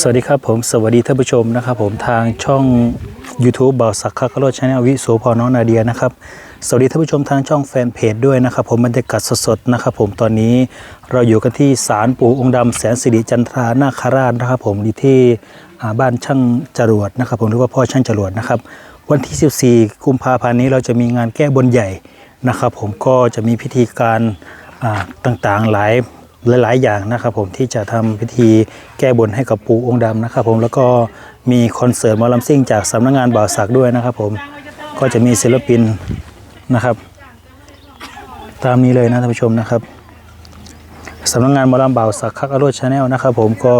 สวัสดีครับผมสวัสดีท่านผู้ชมนะครับผมทางช่อง YouTube บ่าวสักคักกะโลชาแนลวิโสพอน้องนาเดียนะครับสวัสดีท่านผู้ชมทางช่องแฟนเพจด้วยนะครับผมบรรยากาศสดๆนะครับผมตอนนี้เราอยู่กันที่ศาลปู่องค์ดำแสนสิริจันทรานาคราชนะครับผมอยู่ที่บ้านช่างจรวดนะครับผมหรือว่าพ่อช่างจรวดนะครับวันที่ 14 กุมภาพันธ์นี้เราจะมีงานแก้บนใหญ่นะครับผมก็จะมีพิธีการต่างๆหลาย หลายๆ อย่างนะครับผมที่จะทำพิธีแก้บนให้กับปู่องค์ดำนะครับผมแล้วก็มีคอนเสิร์ตมอลำซิ่งจากสำนักงานบ่าวสักด้วยนะครับผมก็จะมีศิลปินนะครับ ตามนี้เลยนะท่านผู้ชมนะครับสำนักงานมอลำบ่าวสักคักอโรชาแนลนะครับผมก็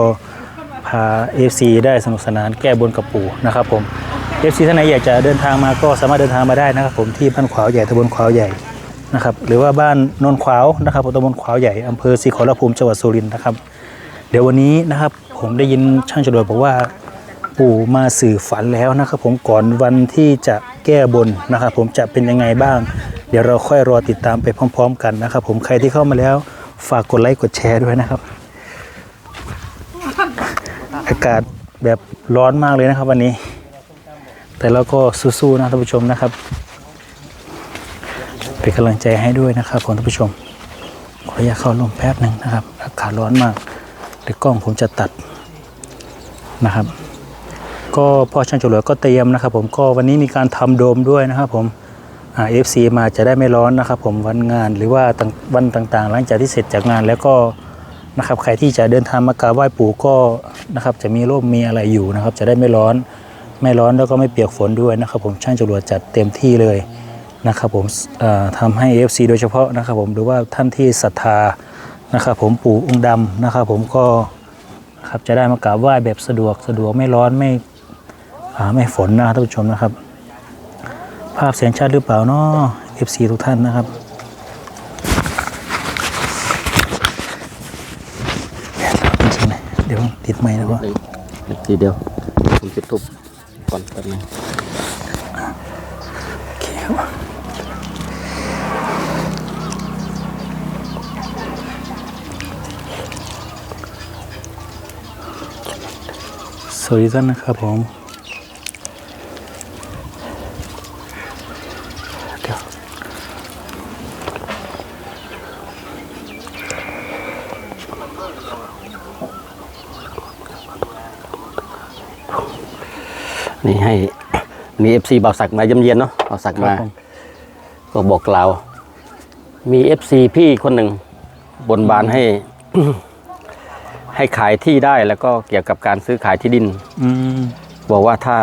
พา FC ได้สนุกสนานแก้บนกับปู่นะครับผม FC ท่านไหนอยากจะเดินทางมาก็สามารถเดินทางมาได้นะครับผมที่บ้านขวาวใหญ่ตำบลขวาวใหญ่ นะครับหรือว่าบ้านนนขวาวนะครับตำบลขวาวใหญ่อำเภอศรีขอรภูมิจังหวัดสุรินทร์นะครับ เดี๋ยววันนี้นะครับผมได้ยินช่างจรวดบอกว่าปู่มาสื่อฝันแล้วนะครับ ผมก่อนวันที่จะแก้บนนะครับ ผมจะเป็นยังไงบ้าง เดี๋ยวเราค่อยรอติดตามไปพร้อม ๆ กันนะครับ ผมใครที่เข้ามาแล้วฝากกดไลค์กดแชร์ด้วยนะครับ อากาศแบบร้อนมากเลยนะครับ วันนี้ แต่เราก็สู้ๆนะท่านผู้ชมนะครับ เป็นกำลังใจให้ด้วยนะครับผมท่านผู้ชม ขออนุญาตเข้าลมแป๊บหนึ่งนะครับ อากาศร้อนมากเดี๋ยวกล้องผมจะตัดนะครับ ก็พ่อช่างจรวดก็เตรียมนะครับ ผมก็วันนี้มีการทำโดมด้วยนะครับ ผมอ่าเอฟซีมาจะได้ไม่ร้อนนะครับ ผมวันงานหรือว่าวันต่างๆ หลังจากที่เสร็จจากงานแล้วก็นะครับใครที่จะเดินทางมากราบไหว้ปู่ก็นะครับจะมีร่มมีอะไรอยู่นะครับ จะได้ไม่ร้อนไม่ร้อนแล้วก็ไม่เปียกฝนด้วยนะครับ ผมช่างจรวดจัดเต็มที่เลย นะครับผมเอ่อทำให้ FC โดยเฉพาะนะครับผมหรือว่าท่านที่ศรัทธานะครับผมปู่องค์ดำนะครับผมก็นะครับจะได้มากราบไหว้แบบสะดวกสะดวกไม่ร้อนไม่อ่าไม่ฝนนะท่านผู้ชมนะครับ ภาพเสียงชัดหรือเปล่าเนาะ FC ทุกท่านนะครับจริงๆเลยเดี๋ยวติดไม้นะพ่อหนึ่งทีเดียวผมจุดทุบก่อนแป๊บนึงโอเคครับ สวัสดีท่านนะครับผมเดี๋ยวนี่ให้มีเอฟซีบ่าวสักมาเยี่ยมเยียนเนาะบ่าวสักครับมาผมก็บอกกล่าว มีเอฟซีพี่คนหนึ่งบนบานให้ ให้ขายที่ได้แล้วก็เกี่ยวกับการซื้อขายที่ดินอืมบอกว่าถ้า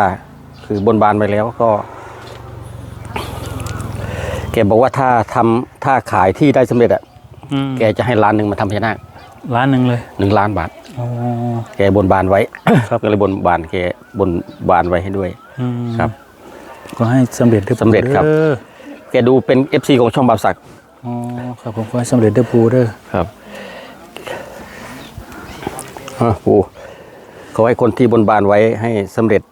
คือบนบานไปแล้วก็แกบอกว่าถ้าทำถ้าขายที่ได้สำเร็จอะอืมแกจะให้ล้านหนึ่งมาทำพญานาคร้านหนึ่งเลยหนึ่งล้านบาท อ๋อ แกบนบานไว้ ครับ ก็เลยบนบานแกบนบานไว้ให้ด้วย อืมครับก็ให้สำเร็จด้วยสำเร็จครับด้อแกดูเป็น FC ของช่องบาวสัก อ๋อครับผมก็ให้สำเร็จด้วยปูเด้อครับฮะ ปูเขาให้คนที่บนบานไว้ให้สำเร็จ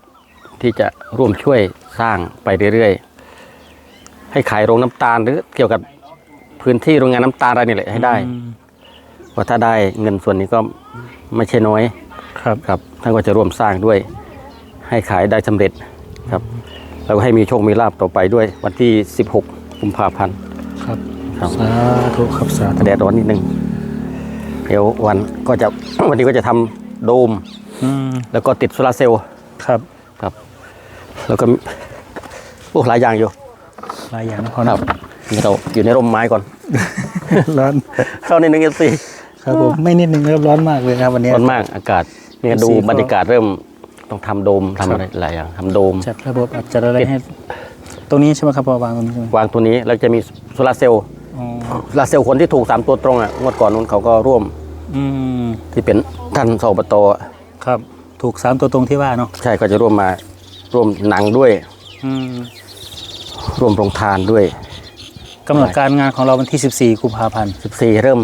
ที่จะร่วมช่วยสร้างไปเรื่อยๆ ให้ขายโรงน้ำตาลหรือเกี่ยวกับพื้นที่โรงงานน้ำตาลอะไรนี่แหละให้ได้อืมเพราะถ้าได้เงินส่วนนี้ก็ไม่ใช่น้อยครับครับท่านก็จะร่วมสร้างด้วย ให้ขายได้สำเร็จครับแล้วก็ให้มีโชคมีลาบต่อไปด้วย วันที่ 16กุมภาพันธ์ครับครับสาธุครับสาธุแดดร้อนนิดนึง เดี๋ยววันก็จะ วันนี้ก็จะทำโดม อืมแล้วก็ติดโซลาร์เซลล์ครับ ครับ แล้วก็โอ้หลายอย่างอยู่หลายอย่างนะพ่อคนะรับนี่เราอยู่ในร่มไม้ก่อน ร้อนเข้าในหนึ่งเอซีครับผมไม่นิดนึงนะครับร้อนมากเลยครับวันนี้ ร้อนมากอากาศเนี่ยดู FC ก็บรรยากาศเริ่มต้องทำโดมทำอะไรหลายอย่างทำโดม จัดระบบอัดจัดอะไรให้ ตรงนี้ใช่ไหมครับพอวางตรงนี้ใช่ไหมวางตัวนี้แล้วจะมีโซลาร์เซลล์อ๋อโซ ลาร์เซลล์คนที่ถูกสามตัวตรงอะงวดก่อนนู้นเขาก็ร่วม อืมที่เป็นท่านสอบตอะครับ ถูกสามตัวตรงที่ว่าเนาะใช่ก็จะร่วมมาร่วมหนังด้วย อืมร่วมโรงทานด้วยกำหนดการงานของเราวันที่ 14กุมภาพันธ์14 เริ่ม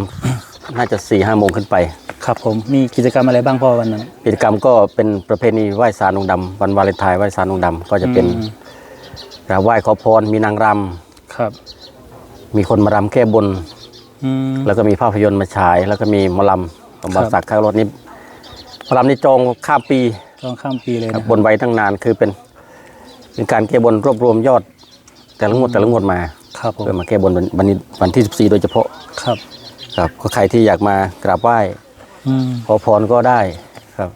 น่าจะ4ี่ห้าโมงขึ้นไป ครับผมมีกิจกรรมอะไรบ้างพ่อวันนั้น กิจกรรมก็เป็นประเพณีไหว้สารองค์ดำวันวาเลนไทน์ไหว้สารองค์ดำก็จะเป็นอืม กราบไหว้ขอพรมีนางรครับำ มีคนมารำแก้บนอืมแล้วก็มีภาพยนตร์มาฉาย แล้วก็มีหมอลำของบาครับสักข้างรถนี้พระรามนี่จองข้ามปีต้องข้ามปีเลยครับนะบนไว้ตั้งนานคือเป็น เป็นการแก้บนรวบรวมยอด แต่ละงวดแต่ละงวดมาครับผมเพื่อมาแก้บนวันวันนี้วันที่ 14 โดยเฉพาะครับ ครับก็ใครที่อยากมากราบไหว้อืมขอพรก็ได้ครับ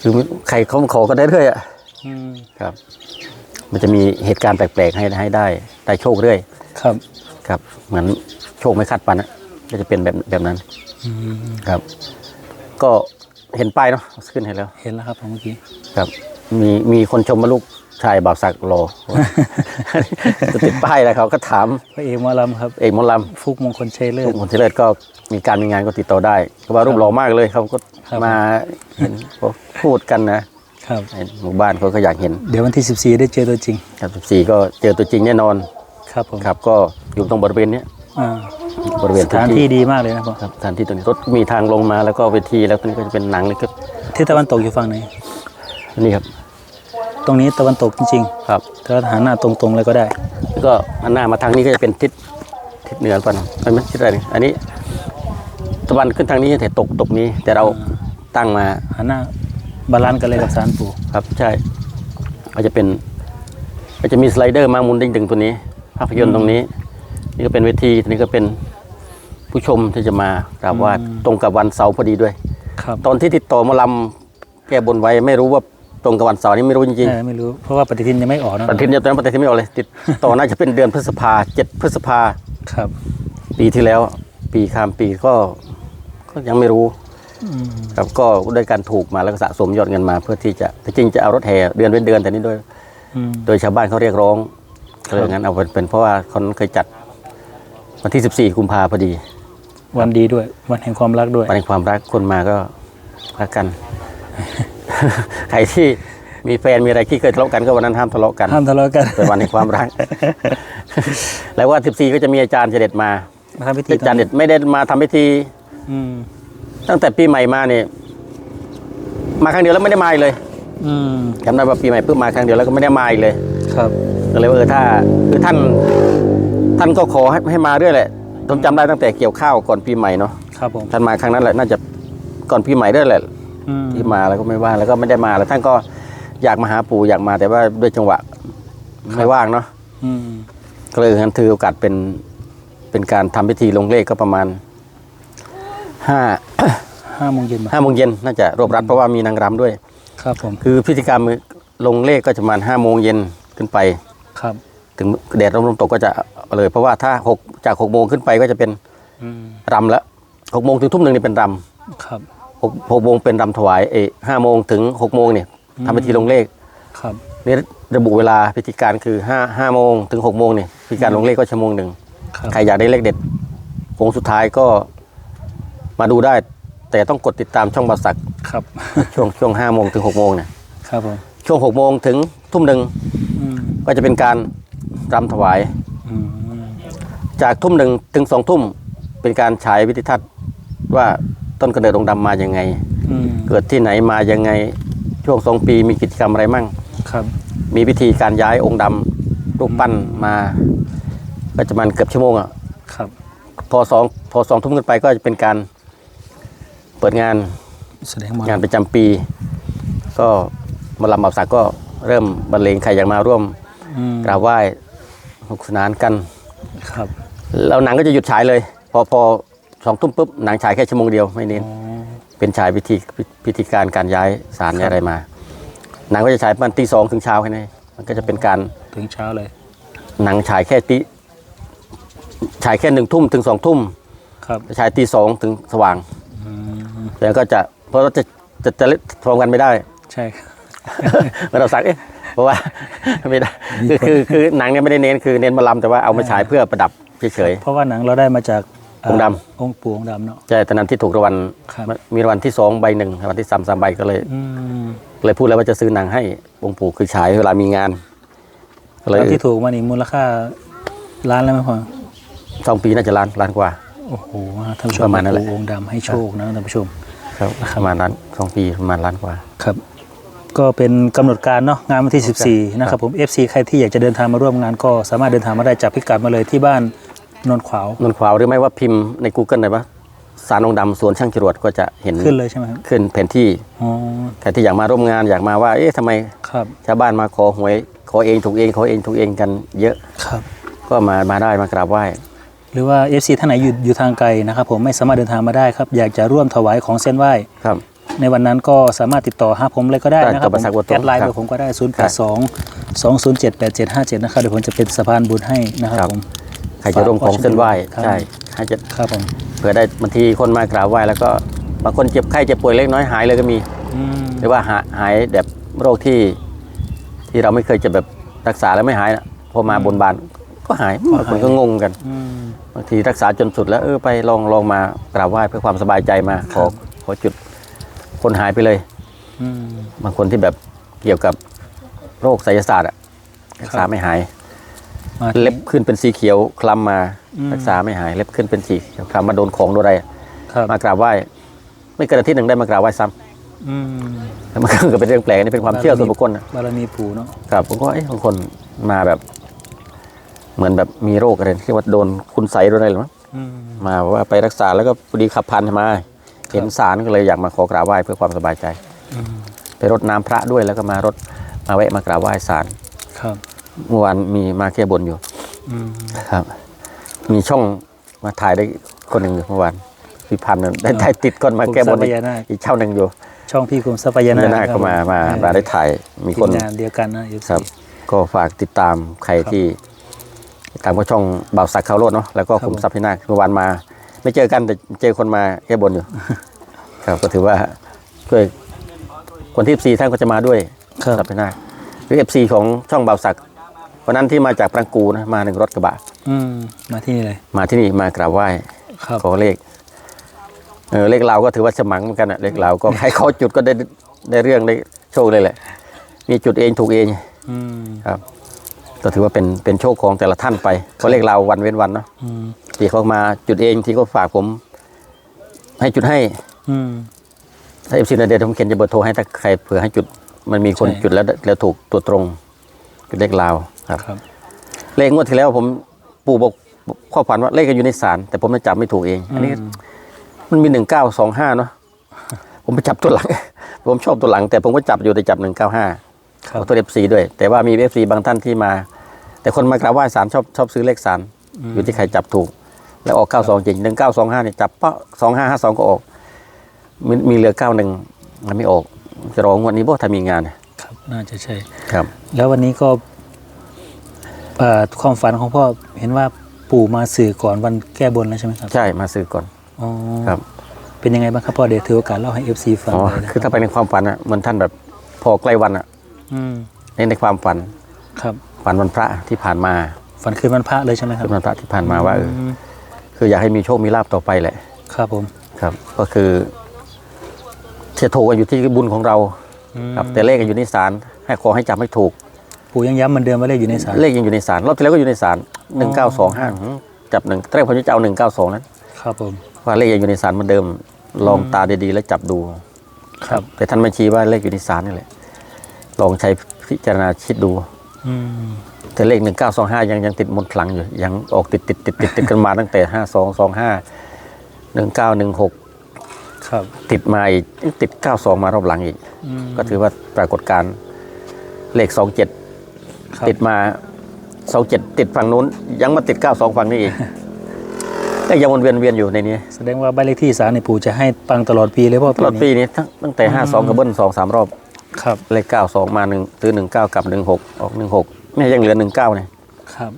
คือใครเขามาขอก็ได้เรื่อยอะอืมครับ มันจะมีเหตุการณ์แปลกๆให้ให้ได้ ได้โชคเรื่อย ครับ ครับเหมือนโชคไม่คาดฝันอะก็จะเป็นแบบแบบนั้นอืมครับ ก็เห็นป้ายเนาะขึ้นให้แล้ว เห็นแล้วครับผมเมื่อกี้ครับ มีมีคนชมว่าลูกชายบ่าวศักดิ์รอจะติดป้ายแล้วเขาก็ถามพระเอกหมอลำครับเอกหมอลฟุกมงคลชัยเลิำลูศกคนที่เลิศก็มีการมีงานก็ติดต่อได้เขาว่ารูปหล่อมากเลยเขาก็ครับมาเห็นเขาพูดกันนะครับในหมู่บ้านเขาก็อยากเห็น เดี๋ยววันที่ 14 ได้เจอตัวจริง ครับสี่ก็เจอตัวจริงแน่นอน ครับผมครับก็อยู่ตรงบริเวณเนี้ยอ่าบริเวณสถานที่ดีมากเลยนะผมครับสถานที่ตรงนี้รถมีทางลงมาแล้วก็เวทีแล้วตรงนี้ก็จะเป็นหนังเลยครับที่ตะวันตกอยู่ฝั่งไหนนี่ครับ ตรงนี้ตะวันตกจริงครับๆถ้าหันหน้าตรงๆเลยก็ได้แล้วก็อันหน้ามาทางนี้ก็จะเป็นทิศทิศเหนือก่อนใช่ไหมทิศอะไรนี่อันนี้ ตะวันขึ้นทางนี้แต่ตกตกนี้ แต่เราตั้งมาหันหน้าบาลานซ์กันเลยกับสารปู่ครับใช่ก็จะเป็นก็จะมีสไลเดอร์มาหมุนดึงๆตัวนี้ ภาพยนตร์ตรงนี้ นี่ก็เป็นเวทีตัวนี้ก็เป็นผู้ชมที่จะมากราบไหว่าตรงกับวันเสาร์พอดีด้วย ครับตอนที่ติดต่อหมาลำแก้บนไว้ไม่รู้ว่าตรงกับวันเสาร์นี่ไม่รู้จริงเออไม่รู้เพราะว่าปฏิทินยังไม่ออกนะๆปฏิทินยังตอนนั้นปฏิทินไม่ออกเลยติดต่อน่าจะเป็นเดือนพฤษภาเจ็ดพฤษภา ครับ ปีที่แล้ว ปีข้ามปีก็ก็ยังไม่รู้ อืม ครับก็ด้วยการถูกมาแล้วก็สะสมยอดเงินมา เพื่อที่จะจริงๆจะเอารถแห่เดือนเว้นเดือนแต่นี้ด้วย อืม โดยชาวบ้านเขาเรียกร้อง ก็เลยงั้นเอาเป็นเป็นเพราะว่าคนเคยจัดวันที่ 14 กุมภาพอดี วันดีด้วย วันแห่งความรักด้วย วันแห่งความรักคนมาก็รักกัน ใครที่มีแฟนมีอะไรที่เคยทะเลาะกันก็วันนั้นห้ามทะเลาะกันห้ามทะเลาะกันเป็นวันแห่งความรัก แล้วว่า 14 ก็จะมีอาจารย์เสด็จมามาทำพิธีอาจารย์เด็ดไม่ได้มาทำพิธีอืมตั้งแต่ปีใหม่มาเนี่ยมาครั้งเดียวแล้วไม่ได้มาอีกเลย อืมจำได้ว่าปีใหม่เพิ่งมาครั้งเดียวแล้วก็ไม่ได้มาอีกเลย ครับ ก็เลยว่าเออถ้าคือท่านท่านก็ขอให้ให้มาเรื่อยแหละผมจำได้ตั้งแต่เกี่ยวข้าวก่อนปีใหม่เนาะครับผมท่านมาครั้งนั้นแหละน่าจะก่อนปีใหม่ด้วยแหละอืมที่มาแล้วก็ไม่ว่างแล้วก็ไม่ได้มาแล้วท่านก็อยากมาหาปู่อยากมาแต่ว่าด้วยจังหวะไม่ว่างเนาะอืมก็เลยงั้นถือโอกาสเป็นเป็นการทำพิธีลงเลขก็ประมาณห้า ห้าโมงเย็นมาห้าโมงเย็นน่าจะรวบรัดเพราะว่ามีนางรำด้วย ครับผม คือพิธีกรรมลงเลขก็จะประมาณห้าโมงเย็นขึ้นไป ครับ ถึงแดดร่มๆตกก็จะเอาเลย เพราะว่าถ้าหกจากหกโมงขึ้นไปก็จะเป็นอืมรำแล้วหกโมงถึงทุ่มหนึ่งนี่เป็นรครับำหกหกโมงเป็นรำถวายเอห้าโมงถึงหกโมงเนี่ยทำพิธีลงเลขครับนี่ระบุเวลาพิธีการคือห้าห้าโมงถึงหกโมงเนี่ยพิธีการลงเลขก็ชั่วโมงหนึ่งครับใครอยากได้เลขเด็ดโค้งสุดท้ายก็มาดูได้ แต่ต้องกดติดตามช่องบาสักครับ ช่วงช่วงห้าโมงถึงหกโมงเนี่ยครับผมช่วงหกโมงถึงทุ่มหนึ่งอืม ก็จะเป็นการรำถวาย อืมจากทุ่มหนึ่งถึงสองทุ่มเป็นการฉายวิทิทัศน์ว่าต้นกำเนิดองค์ดำมาอย่างไง อืมเกิดที่ไหนมายังไงช่วงสองปีมีกิจกรรมอะไรมั่ง ครับมีพิธีการย้ายองค์ดำรูปปั้นมาก็จะมันเกือบชั่วโมงอะครับพอสองพอสองทุ่มขึ้นไปก็จะเป็นการเปิดงานแสดงหมดงานประจำปี ก็หมาลำบับสักก็เริ่มบรรเลงใครอยากมาร่วมอืม กราบไหว้สนุกสนานกันครับ แล้วหนังก็จะหยุดฉายเลย พอพอสองทุ่มปุ๊บหนังฉายแค่ชั่วโมงเดียวไม่เน้นอ๋อเป็นฉายพิธีพิพิธีการการย้ายสารย้ายอะไรมา หนังก็จะฉายประมาณตีสองถึงเช้าแค่นี้มันก็จะเป็นการถึงเช้าเลย หนังฉายแค่ตีฉายแค่หนึ่งทุ่มถึงสองทุ่มครับฉายตีสองถึงสว่างอืมแล้วก็จะเพราะว่าจะจะจะเล่นพร้อมกันไม่ได้ ใช่ครับเมื่อเราสักเอ๊ะ เพราะว่าไม่ได้คือคือคือหนังเนี่ยไม่ได้เน้นคือเน้นมาลำแต่ว่าเอามาฉายเพื่อประดับเฉยเพราะว่าหนังเราได้มาจากองค์ดองค์ปู่องค์ดำเนาะๆใช่ตอนนั้นที่ถูกรางวัลครับมีรางวัลที่สองใบหนึ่งรางวัลที่สามสามใบก็เลยอืมเลยพูดแล้วว่าจะซื้อหนังให้องค์ปู่คือฉายเวลามีงานก็เลยแล้วที่ถูกมานี่มูลค่าล้านแล้วไหมพ่อสองปีน่าจะล้านล้านกว่าโอ้โหท่านผู้ชปมระมาณนั้นแหละปู่องค์ดำให้โชคนะท่านผู้ชมครับประมาณล้านสองปีประมาณล้านกว่าครับ ก็เป็นกำหนดการเนาะงานวันที่ 14 นะครับผม FC ใครที่อยากจะเดินทางมาร่วมงานก็สามารถเดินทางมาได้จากพิกัดมาเลยที่บ้านนนท์ขวาวนนขวาวหรือไม่ว่าพิมพ์ใน Google หน่อยปะสารองค์ดำสวนช่างจรวดก็จะเห็นขึ้นเลยใช่ไหมครับขึ้นแผนที่อ๋อใครที่อยากมาร่วมงานอยากมาว่า เอ๊ะทำไมครับชาวบ้านมาขอหวยขอเองถูกเองขอเองถูกเองกันเยอะ ครับ ก็มามาได้มากราบไหว้หรือว่า FC ท่านไหนอยู่อยู่ทางไกลนะครับผมไม่สามารถเดินทางมาได้ครับ อยากจะร่วมถวายของเส้นไหว้ ครับ ในวันนั้นก็สามารถติดต่อหาผมเลยก็ได้ได้นะครับกับผมสักวัตถุแอดไลน์ครัเบบอร์ผมก็ได้ 0 8 2 2 0 7 8 7 5 7 นะครับเดี๋ยวผมจะเป็นสะพานบุญให้นะครับผม ใครจะร่วมของเส้นไหว้ครับ ใช่ให้จะครับผมเผื่อได้บางทีคนมากราบไหว้แล้วก็บางคนเจ็บไข้เจ็บป่วยเล็กน้อยหายเลยก็มี อืมหรือว่าหาหายแบบโรคที่ที่เราไม่เคยจะแบบรักษาแล้วไม่หายนะพอมาบนบานก็หายบางคนก็งงกันอืม บางทีรักษาจนสุดแล้วเออไปลองลองมากราบไหว้เพื่อความสบายใจมาขอขอจุด คนหายไปเลยอืมบางคนที่แบบเกี่ยวกับโรคไสยศาสตร์อะรักษาไม่หายมาเล็บขึ้นเป็นสีเขียวคลำมาอืมรักษาไม่หายเล็บขึ้นเป็นสีเขียวคลำมาโดนของโดนอะไรครับมากราบไหว้ไม่เกินอาทิตย์หนึ่งได้มากราบไหว้ซ้อืมำแล้วมันก็เป็นเรื่องแปลกนี่เป็นความเชื่อส่วนบุคคลนะบารมีปู่เนาะครับผมก็เอ๊ะบางคนมาแบบ เหมือนแบบมีโรคอะไรที่ว่าโดนคุณใสโดนอะไรหรือมั้งอืมมาว่าไปรักษาแล้วก็พอดีขับพันมา เห็นสารก็เลยอยากมาขอกราบไหว้เพื่อความสบายใจอืมไปรดน้ำพระด้วยแล้วก็มารดมาแวะมากราบไหว้สารครับเมื่อวานมีมาแก้บนอยู่อืมครับ มีช่องมาถ่ายได้คนหนึ่งอยู่เมื่อวานพี่พันธ์น่ะได้ได้ติดคนมาแก้บนภูมิทรัพอีกยานาคอีกเช่าหนึ่งอยู่ ช่องพี่คุมทรัพยานานาคนาก็มามามาได้ถ่ายมีทีคนมงานเดียวกันนะ FC ครับ ก็ฝากติดตามใครครับที่ติดตามก็ช่องบ่าวสักเขาโลดเนาะแล้วก็ครับขุมทรัพย์พินาคเมื่อวานมา ไม่เจอกันแต่เจอคนมาแก้บนอยู่ ครับ ก็ถือว่าช่วยคนที่ซีท่านก็จะมาด้วยครับทรัพย์พินาคหรือเอฟซีของช่องบ่าวสักวันนั้นที่มาจากปรังกูนะมาหนึ่งรถกระบะอืมมาที่นี่เลย มาที่นี่มากราบไหว้ครับขอเลขเออเลขเราก็ถือว่าสมังเหมือนกันอะเลขเราก็ใครเขาจุดก็ได้ได้เรื่องได้โชคเลยแหละ มีจุดเองถูกเองอืมครับ ก็ถือว่าเป็นเป็นโชคของแต่ละท่านไปเพราะเลขเราวันเว้นวันเนาะอืม ที่เขามาจุดเองที่เขาฝากผม ให้จุดให้ อืม ถ้าเอฟซีนาเดชผมเขียนจะเบอร์โทรให้ถ้าใครเผื่อให้จุด มันมีคนใช่ จุดแล้วแล้วถูกตัวตรงจุดเลขเราครับ ครับ เลขงวดที่แล้วผมปู่บอกข้อฝันว่าเลขก็อยู่ในศาลแต่ผมไม่จับไม่ถูกเอง อันนี้ มันมีหนึ่งเก้าสองห้าเนาะ ผมไปจับตัวหลัง ผมชอบตัวหลัง แต่ผมก็จับอยู่แต่จับหนึ่งเก้าห้าครับ ตัวเอฟซีด้วย แต่ว่ามีเอฟซีบางท่านที่มา แต่คนมากราบไหว้ศาลชอบชอบซื้อเลขศาลอยู่ที่ใครจับถูก แล้วออกเก้าสองจริงหนึ่งเก้าสองห้าเนี่ยจับเปาะสองห้าห้าสองก็ออก มีมีเหลือเก้าหนึ่งมันไม่ออก จะรองวันนี้บ่ถ้ามีงานครับ น่าจะใช่ครับ แล้ววันนี้ก็เอ่อความฝันของพ่อเห็นว่าปู่มาสื่อก่อนวันแก้บนแล้วใช่ไหมครับ ใช่มาซื้อก่อนอ๋อครับเป็นยังไงบ้างครับพ่อเดี๋ยวถือโอกาสเล่าให้ FC ฟังอ๋อเลยนะคือถ้าไปในความฝันอะเหมือนท่านแบบพอใกล้วันอะอืมในในความฝัน ครับ ฝันวันพระที่ผ่านมา ฝันคืนวันพระเลยใช่ไหมครับคืนวันพระที่ผ่านมาว่าเออม คืออยากให้มีโชคมีลาบต่อไปแหละ ครับผมครับ ก็คือเทโทก็อยู่ที่บุญของเราอืมครับ แต่เลขก็อยู่ในศาลให้ขอให้จับให้ถูก ปู่ยังย้ำเหมือนเดิมว่าเลขอยู่ในศาลเลขยังอยู่ในศาลรอบที่แล้วก็อยู่ในศาลหนึ่งเก้าสองห้าจับหนึ่งตอนแรกผมจะเอาหนึ่งเก้าสองนั้น ครับผมว่าเลขยังอยู่ในศาลเหมือนเดิม ลองตาดีๆแล้วจับดู ครับ แต่ท่านไม่ชี้ว่าเลขอยู่ในศาลนี่แหละลองใช้พิจารณาคิดดู อืม แต่เลขหนึ่งเก้าสองห้ายังยังติดมนต์ขลังอยู่ ยังออกติดติดติดติดติดกันมาตั้งแต่ห้าสองสองห้าหนึ่งเก้าหนึ่งหกครับ ติดมาอีกติดเก้าสองมารอบหลังอีก อืมก็ถือว่าปรากฏการณ์เลขสองเจ็ดครับติดมาสองเจ็ดติดฝั่งนู้น ยังมาติดเก้าสองฝั่งนี้อีก ก็ยังวนเวียนเวียนอยู่ในนี้แสดงว่าบ้านเลขที่ศาลในปู่จะให้ปังตลอดปีเลยพ่อตลอดปีนี้ตั้งตั้งแต่ห้าสองกับเบิ้ลสองสามรอบ ครับเลขเก้าสองมาหนึ่งซื้อหนึ่งเก้ากับหนึ่งหกออกหนึ่งหกไม่ยังเหลือหนึ่งเก้าเนี่ยครับ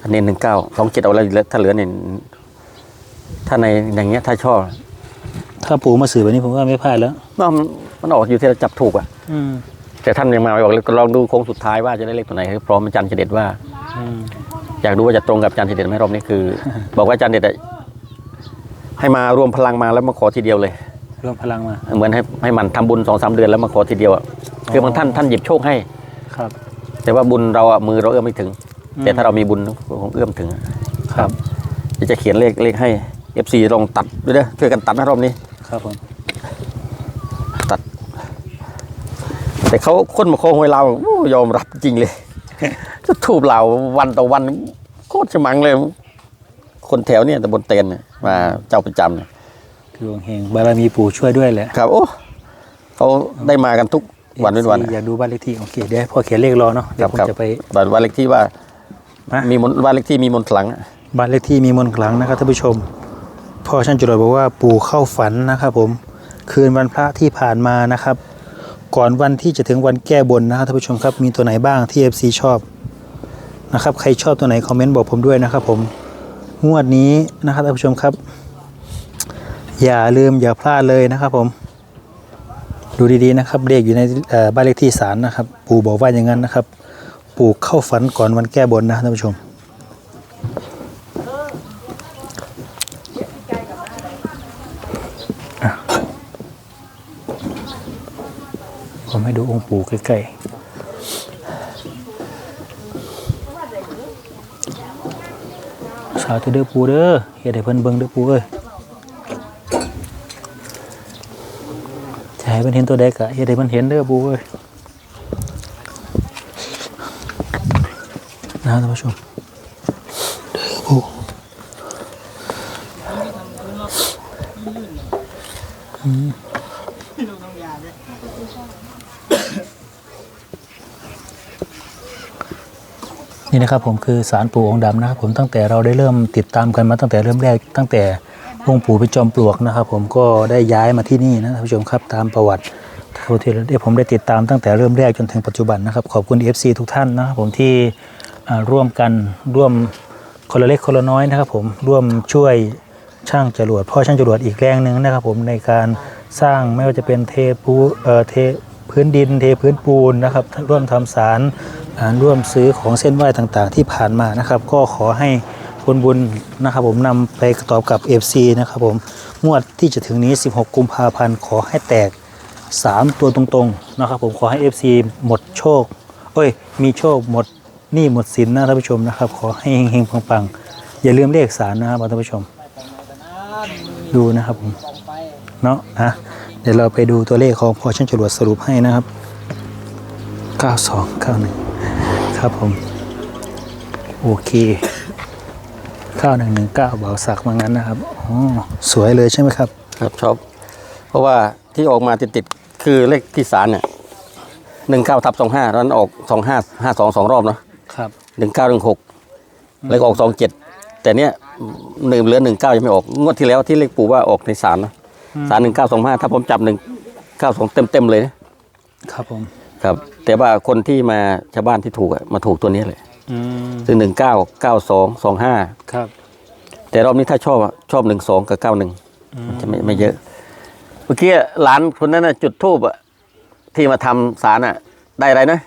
ถ้าเน้นหนึ่งเก้าสองเจ็ดเอาอะไรเหลือถ้าเหลือเนี่ยถ้าในอย่างเงี้ยถ้าชอบ ถ้าปู่มาสื่อแบบนี้ผมว่าไม่พลาดแล้วว่ามันมันออกอยู่ที่เราจับถูกอะอืมแต่ท่านยังมาบอกเลยลองดูโค้งสุดท้ายว่าจะได้เลขตัวไหนคือพร้อมอาจารย์เฉด็ดว่าอืมอยากดูว่าจะตรงกับอาจารย์เฉด็ดไหมรอบนี้คือ บอกว่าอาจารย์เด็ดอะให้มารวมพลังมาแล้วมาขอทีเดียวเลย รวมพลังมา เหมือนให้ให้มันทำบุญสองสามเดือนแล้วมาขอทีเดียวอะคือบางท่านท่านหยิบโชคให้ครับ แต่ว่าบุญเราอะมือเราเอื้อมไม่ถึงอืมแต่ถ้าเรามีบุญคงเอื้อมถึงอะครับเดี๋ยวจะเขียนเลขเลขให้ FC ลองตัดด้วยนะช่วยกันตัดนะรอบนี้ครับผมตัด แต่เขาคนมาขอหวยเราโอ้ยอมรับจริงเลยจะทูบเราวันต่อวันโคตรฉมังเลย คนแถวเนี่ยตำบลเตนเนี่ยมาเจ้าประจำเนี่ย ดวงเฮงบารมีปู่ช่วยด้วยแหละครับ โอ้เขาได้มากันทุกวันเป็นวัน อยากดูบ้านเลขที่โอเคเดี๋ยวให้พ่อเขียนเลขรอเนาะคเดี๋ยรัวบผมครับจะไปบ้านบ้านเลขที่ว่าฮะมีมนต์บ้านเลขที่มีมนต์ขลังบ้านเลขที่มีมนต์ขลังนะครับท่านผู้ชมพ่อช่างจรวดบอกว่าปู่เข้าฝันนะครับ ผมคืนวันพระที่ผ่านมานะครับ ก่อนวันที่จะถึงวันแก้บนนะครับท่านผู้ชมครับมีตัวไหนบ้างที่ FC ชอบนะครับ ใครชอบตัวไหนคอมเมนต์บอกผมด้วยนะครับ ผมงวดนี้นะครับท่านผู้ชมครับ อย่าลืมอย่าพลาดเลยนะครับผม ดูดีๆนะครับเลขอยู่ในบ้านเลขที่ศาลนะครับ ปู่บอกว่าอย่างนั้นนะครับ ปู่เข้าฝันก่อนวันแก้บนนะท่านผู้ชมผมให้ดูองค์ปู่ใกล้ๆสาวที่เด้อปูเด้อเฮ็ดให้เพิ่นเบิ่งเด้อปูเอ้ยจะ ให้เพิ่นเห็นตัวใดก็เฮ็ดให้เพิ่นเห็นเด้อปู่เอ้ยนะท่านผู้ชมเด้อปู่นี่นะครับผมคือสารปู่องค์ดำนะครับผมตั้งแต่เราได้เริ่มติดตามกันมาตั้งแต่เริ่มแรกตั้งแต่ องค์ปู่เป็นจอมปลวกนะครับ ผมก็ได้ย้ายมาที่นี่นะท่านผู้ชมครับตามประวัติที่ผมได้ติดตามตั้งแต่เริ่มแรกจนถึงปัจจุบันนะครับ ขอบคุณ FC ทุกท่านนะครับผมที่ร่วมกันร่วมคนละเล็กคนละน้อยนะครับ ผมร่วมช่วยช่างจรวดพ่อช่างจรวดอีกแรงหนึ่งนะครับ ผมในการสร้างไม่ว่าจะเป็นเทปูเอ่อเทพื้นดินเทพื้นปูนนะครับ ร่วมทำสารร่วมซื้อของเส้นไหว้ต่างๆ ที่ผ่านมานะครับ ก็ขอให้ ผลบุญนะครับผมนำไปตอบกับ FC นะครับผมงวดที่จะถึงนี้ 16 กุมภาพันธ์ขอให้แตก 3 ตัวตรงๆนะครับผมขอให้ FC หมดโชคเอ้ย มีโชคหมดหนี้หมดสินนะท่านผู้ชมนะครับ ขอให้เฮงๆปังๆ อย่าลืมเลขสารนะครับท่านผู้ชม ดูนะครับผมเนาะนะเดี๋ยวเราไปดูตัวเลขของพอช่างจรวดสรุปให้นะครับ 9291 ครับผม โอเค 9119เบาสักมางั้นนะครับอ๋อสวยเลยใช่ไหมครับ ครับชอบเพราะว่าที่ออกมาติดๆคือเลขที่สารเนี่ยหนึ่งเก้าทับสองห้าตอนนั้นออกสองห้าห้าสองสองรอบเนาะครับหนึ่งเก้าหนึ่งหกแล้วก็ออกสองเจ็ดแต่เนี้ยหนึ่งเหลือหนึ่งเก้ายังไม่ออกงวดที่แล้วที่เลขปู่ว่าออกในสารเนาะสารหนึ่งเก้าสองห้าถ้าผมจับหนึ่งเก้าสองเต็มเต็มๆเลยนะครับผมครับ แต่ว่าคนที่มาชาวบ้านที่ถูกอะมาถูกตัวนี้เลย อืมคือหนึ่งเก้าเก้าสองสองห้าครับ แต่รอบนี้ถ้าชอบอะชอบหนึ่งสองกับเก้าหนึ่งอืมมันจะไม่ไม่เยอะ เมื่อกี้หลานคนนั้นน่ะจุดทูบอะที่มาทำสารอะได้อะไรนะ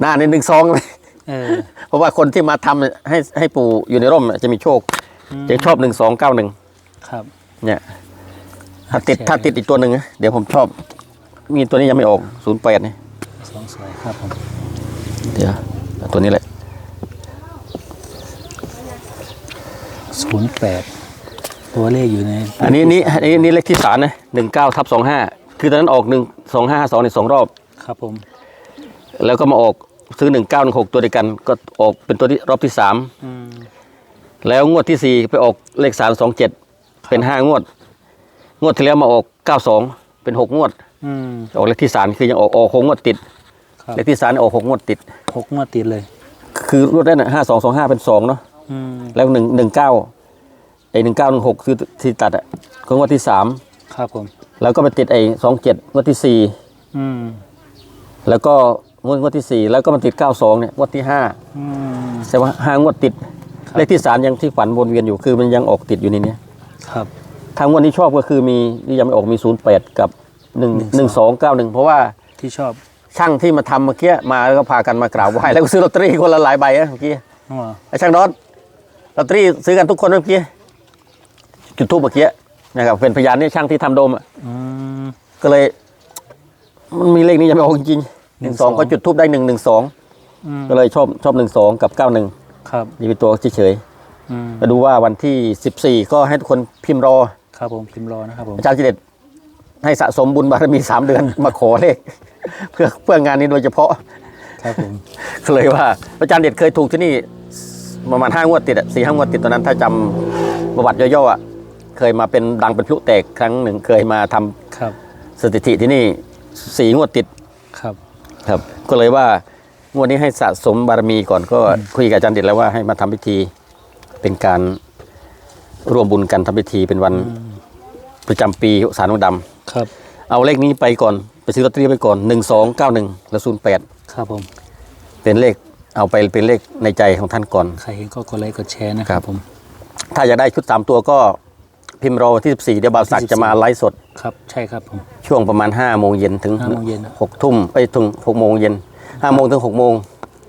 หน้านี่หนึ่งสองเลยเออเพราะว่าคนที่มาทำให้ให้ปู่อยู่ในร่มอะจะมีโชคจะชอบหนึ่งสองเก้าหนึ่งครับ เนี่ย ถ้าติดแชร์ถ้าติดอีกตัวหนึ่งนะเดี๋ยวผมชอบ มีตัวนี้ยังไม่ออกศูนย์แปดนี่สองสวยครับผมเดี๋ยวเอา ตัวนี้แหละศูนย์แปดตัวเลขอยู่ในอันนี้นี่อันนี้นี่เลขที่สารนะหนึ่งเก้าทับสองห้าคือตอนนั้นออกหนึ่งสองห้าสองในสองรอบ ครับผม แล้วก็มาออกซื้อหนึ่งเก้าหนึ่งหกตัวเดียวกัน ก็ออกเป็นตัวที่รอบที่สามอืมแล้วงวดที่สี่ไปออกเลขสามสองเจ็ดเป็นห้างวด งวดที่แล้วมาออกเก้าสองเป็นหกงวดอืมออกเลขที่สามคือยังออกออกหกงวดติดครับ เลขที่สามออกหกงวดติด หกงวดติดเลย คือรวดได้น่ะห้าสองสองห้าเป็นสองเนาะอืมแล้วหนึ่งหนึ่งเก้าไอ้หนึ่งเก้าหนึ่งหกคือที่ตัดอะก็งวดที่สามครับผม แล้วก็ไปติดไอ้สองเจ็ดงวดที่สี่อืมแล้วก็งวดงวดที่สี่แล้วก็มาติดเก้าสองเนี่ยงวดที่ห้าอืมแต่ว่าห้างวดติด ครับ เลขที่สามยังที่ฝันวนเวียนอยู่คือมันยังออกติดอยู่ในเนี้ย ครับทางวันนี้ชอบก็คือมีที่ยังไม่ออกมีศูนย์แปดกับหนึ่งหนึ่งสองเก้าหนึ่งเพราะว่าที่ชอบ ช่างที่มาทำเมื่อกี้มาแล้วก็พากันมากราบไหว้แล้วก็ซื้อลอตเตอรี่คนละหลายใบนะเมื่อกี้อ๋อไอ้ช่างดอนลอตเตอรี่ซื้อกันทุกคนเมื่อกี้จุดทูบเมื่อกี้นะครับเป็นพยานนี่ช่างที่ทำโดมอะอืมก็เลย มันมีเลขนี้ยังไม่ออกจริงๆหนึ่งสอง12ก็จุดทูบได้หนึ่งหนึ่งสองอืมก็เลยชอบชอบหนึ่งสองกับเก้าหนึ่งครับนี่เป็นตัวเฉยอืมๆมาดูว่าวันที่สิบสี่ก็ให้ทุกคนพิมพ์รอ ครับผมพิมพ์รอนะครับผมอาจารย์จิเดช ให้สะสมบุญบารมีสามเดือนมาขอเลขเพื่อเพื่องานนี้โดยเฉพาะครับผมก็เลยว่าอาจารย์เด็ดเคยถูกที่นี่ประมาณห้างวดติดอะสี่ห้างวดติดตอนนั้นถ้าจำประวัติย่อๆอะเคยมาเป็นดังเป็นพลุแตกครั้งหนึ่งเคยมาทำครับสถิติที่นี่สี่งวดติดครับครับ ก็เลยว่างวดนี้ให้สะสมบารมีก่อนก็คุยกับอาจารย์เด็ดแล้วว่าให้มาทำพิธีเป็นการร่วมบุญกันทำพิธีเป็นวันประจำปีสารนกดำ ครับเอาเลขนี้ไปก่อนไปซื้อลอตเตอรี่ไปก่อนหนึ่งสองเก้าหนึ่งและศูนย์แปดครับผมเป็นเลขเอาไปเป็นเลขในใจของท่านก่อน ใครเห็นก็กดไลค์กดแชร์นะคครัรับบผม ถ้าอยากได้ชุดสามตัวก็พิมพ์รอวันที่14เดี๋ยวบ่าวศักดิ์จะมาไลฟ์สดครับใช่ครับผมช่วงประมาณ5โมงเย็นถึงห้าโมงเย็น6ทุ่มไปถึง6โมงเย็น5โมงถึง6โมง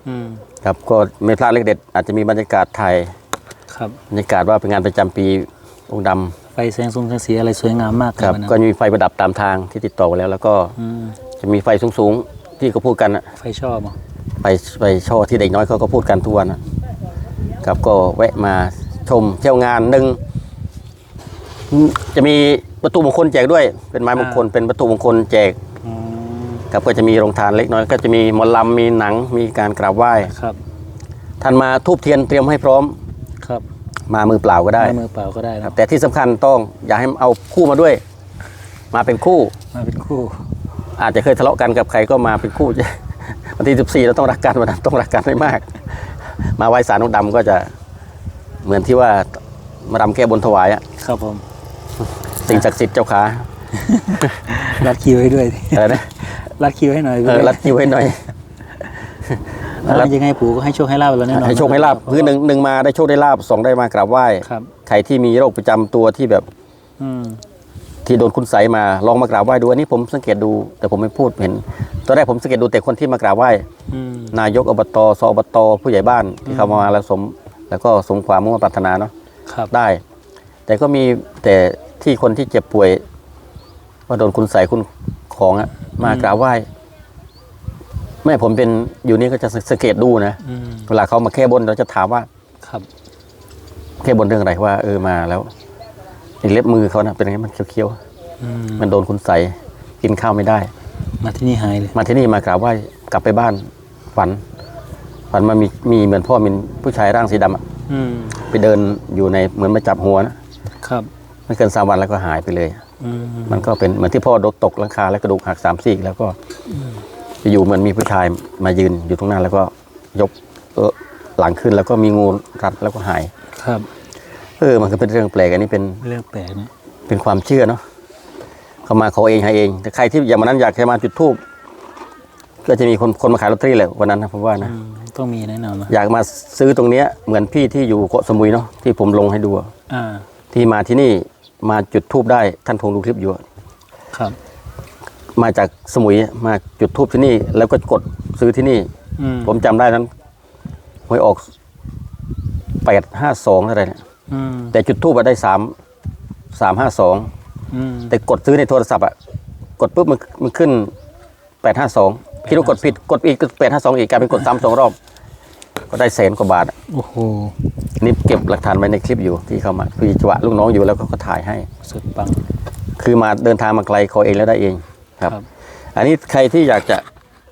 อืมครับก็ไม่พลาดเลขเด็ด อาจจะมีบรรยากาศถ่ายครับบรรยากาศว่าเป็นงานประจำปีองค์ด ไฟแสงสุงแสงสีอะไรสวยงามมากำครับวันนั้นก็มีไฟประดับตามทางที่ติดต่อไว้แล้ว แล้วก็อืมจะมีไฟสูงๆที่เขาพูดกันอะไฟชอบอะไปไปช่อที่เด็กน้อยเขาก็พูดกันทุกวันอะครับก็แวะมาชมเที่ยวงานหนึ่งจะมีประตูมงคลแจกด้วย เป็นไม้มงคลเป็นประตูมงคลแจกอืมครับก็จะมีโรงทานเล็กน้อย ก็จะมีหมอลำมีหนังมีการกราบไหว้ครับท่านมาทูบเทียนเตรียมให้พร้อมครับ มามือเปล่าก็ได้ได้ มือเปล่าก็ได้คนะรับแต่ที่สำคัญต้องอย่าให้เอาคู่มาด้วย มาเป็นคู่ มาเป็นคู่ อาจจะเคยทะเลาะกันกับใครก็มาเป็นคู่ วันที่14เราต้องรักกันวันนั้นต้องรักกันให้มาก มาไหว้สารนกดำก็จะเหมือนที่ว่ามารำแก้บนถวายอะครับผมสิ่งศักดิ์สิทธิ์เจ้าขารัดคิวให้ด้วยอะไรนะรัดคิวให้หน่อยเออรัดคิวให้หน่อย แล้วยังไงปู่ก็ให้โชคให้ลาบเราแน่นอนให้โชคให้ลาบคือหนึ่งหนึ่งมาได้โชคได้ลาบสองได้มากราบไหว้ครับใครที่มีโรคประจำตัวที่แบบอืมที่โดนคุณใสยมาลองมากราบไหว้ดูอันนี้ผมสังเกตดู แต่ผมไม่พูดเห็นตอนแรกผมสังเกตดูแต่คนที่มากราบไหว้อืมนายกอบตสอบตผู้ใหญ่บ้านที่เขามาแล้วสม แล้วก็สมความมุ่งมั่นปรารถนาเนาะครับได้ แต่ก็มีแต่ที่คนที่เจ็บป่วยว่าโดนคุณใสยคุณของอะมากราบไหว้ แม่ผมเป็นอยู่นี่ก็จะสังเกตดูนะอืมเวลาเขามาแค่บนเราจะถามว่า ครับ แค่บนเรื่องอะไรว่าเออมาแล้วอีเล็บมือเขานะเป็นไงมันเขียวอืมๆมันโดนคุณใสยกินข้าวไม่ได้ มาที่นี่หายเลย มาที่นี่มากราบไหว้กลับไปบ้านฝันฝันมามีมีเหมือนพ่อมีผู้ชายร่างสีดำอะอืม ไปเดินอยู่ในเหมือนมาจับหัวนะครับ ไม่เกินสามวันแล้วก็หายไปเลย อืม มันก็เป็นเหมือนที่พ่อโดนตกหลังคาแล้วกระดูกหักสามซี่แล้วก็ไป อยู่เหมือนมีผู้ชายมายืนอยู่ตรงหน้าแล้วก็ยกเออหลังขึ้นแล้วก็มีงูรัดแล้วก็หาย ครับ เออ มันก็เป็นเรื่องแปลกอันนี้เป็นเรื่องแปลกนะเป็นความเชื่อเนาะเขามาเขาเองให้เองแต่ใครที่อย่างวันนั้นอยากจะมาจุดธูปก็จะมีคนคนมาขายลอตเตอรี่แหละวันนั้นนะผมว่านะอืมต้องมีแน่นอนนะอยากมาซื้อตรงเนี้ยเหมือนพี่ที่อยู่เกาะสมุยเนาะที่ผมลงให้ดูอะอ่าที่มาที่นี่มาจุดทูบได้ท่านคงดูคลิปอยู่อะครับ มาจากสมุยมาจุดทูบที่นี่ แล้วก็กดซื้อที่นี่ อืมผมจำได้นั้นหวยออกแปดห้าสองอะไรเนี่ยอืมแต่จุดทูบได้สามสามห้าสองอืมแต่กดซื้อในโทรศัพท์อะกดปุ๊บมันมันขึ้นแปดห้าสองคิดว่ากดผิดกดอีกแปดห้าสองอีกกลายเป็นกดซ้ำสองรอบ ก็ได้แสนกว่าบาทอะ โอ้โห นี่เก็บหลักฐานไว้ในคลิปอยู่ที่เขามาคือจังหวะลูกน้องอยู่แล้วก็ก็ถ่ายให้ สุดปัง คือมาเดินทางมาไกลเขาเองแล้วได้เอง ครับครับ อันนี้ใครที่อยากจะ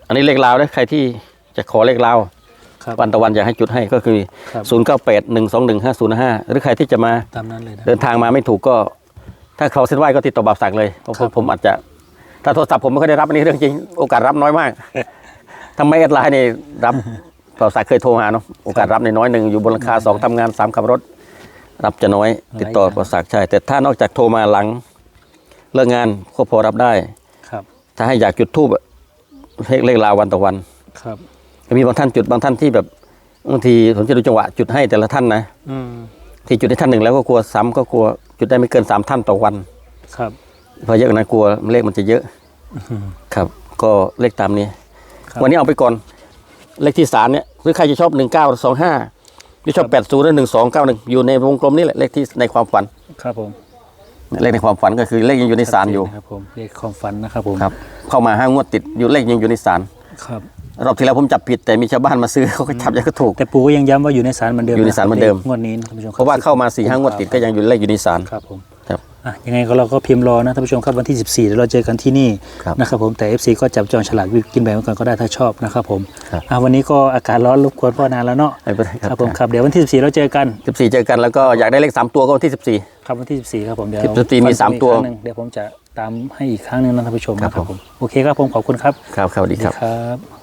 อันนี้เลขลาวนะใครที่จะขอเลขลาวครับวันตะวันอยากให้จุดให้ก็คือครับ0 9 8 1 2 1 5 0 5 หรือใครที่จะมาตามนั้นเลยนะเดินทางมาไม่ถูกก็ ถ้าเขาเส้นไหวก็ติดต่อบ่าวสักดิ์เลยเพราะครับผมอาจจะถ้าโทรศัพท์ผมไม่ค่อยได้รับอันนี้เรื่องจริงโอกาสรับน้อยมากทำไมแอดไลน์นี่รับบ่าวสักดิ์เคยโทรหาเนาะโอกาสรับในน้อยหนึ่งอยู่บนหลังคาสองทำงานสามขับรถ รับจะน้อย ติดต่อบ่าวสักดิ์ใช่ แต่ถ้านอกจากโทรมาหลังเลิกงานก็พอรับได้ครับ ถ้าให้อยากจุดทูบเลขเลขลาววันต่อวัน ครับมีบางท่านจุดบางท่านที่แบบบางทีผมจะดูจังหวะจุดให้แต่ละท่านนะอืมที่จุดให้ท่านหนึ่งแล้วก็กลัวซ้ำก็กลัวจุดได้ไม่เกินสามท่านต่อวัน ครับเพราะเยอะกว่านั้นกลัวเลขมันจะเยอะอืมครับ ก็เลขตามนี้ครับวันนี้เอาไปก่อน เลขที่สามเนี่ยหรือใครจะชอบหนึ่งเก้าสองห้าหรือชอบแปดศูนย์หรือหนึ่งสองเก้าหนึ่งอยู่ในวงกลมนี่แหละเลขที่ในความฝัน ครับผม เลขในความฝันก็คือเลขยังอยู่ในศาลอยู่ครับผมเรียกความฝันนะครับผมครับเข้ามาห้างวดติดอยู่เลขยังอยู่ในศาลครับรอบที่แล้วผมจับผิดแต่มีชาวบ้านมาซื้อเขาก็จับยังก็ถูกแต่ปู่ก็ยังย้ำว่าอยู่ในศาลเหมือนเดิมอยู่ในศาลเหมือนเดิมงวดนี้นะท่านผู้ชมคบเพราะว่าเข้ามาสี่ห้างวดติดก็ยังอยู่เลขอยู่ในศาลครับผมครับ อะยังไงก็เราก็พิมพ์รอนะท่านผู้ชมครับวันที่ 14เดี๋ยวเราเจอกันที่นี่ครับนะครับผมแต่ FC ก็จับจองฉลากกินแบ่งกันก็ได้ถ้าชอบนะครับผมครับ อะวันนี้ก็อากาศร้อนรบกวนพ่อนานแล้วเนาะไม่เป็นไรครับผมครับเดี๋ยววันที่ 14 เราเจอกันสิบสี่เจอกันแล้วก็อยากได้เลขสามตัวก็วันที่สิบสี่ ครับวันที่ 14 ครับผมเดี๋ยว14มีสามตัวอีกครั้งหนึ่งเดี๋ยวผมจะตามให้อีกครั้งหนึ่งนะท่านผู้ชมครับนะครับผผมมโอเคครับผมขอบคุณครับครับครับสวัสดีครับ ครับ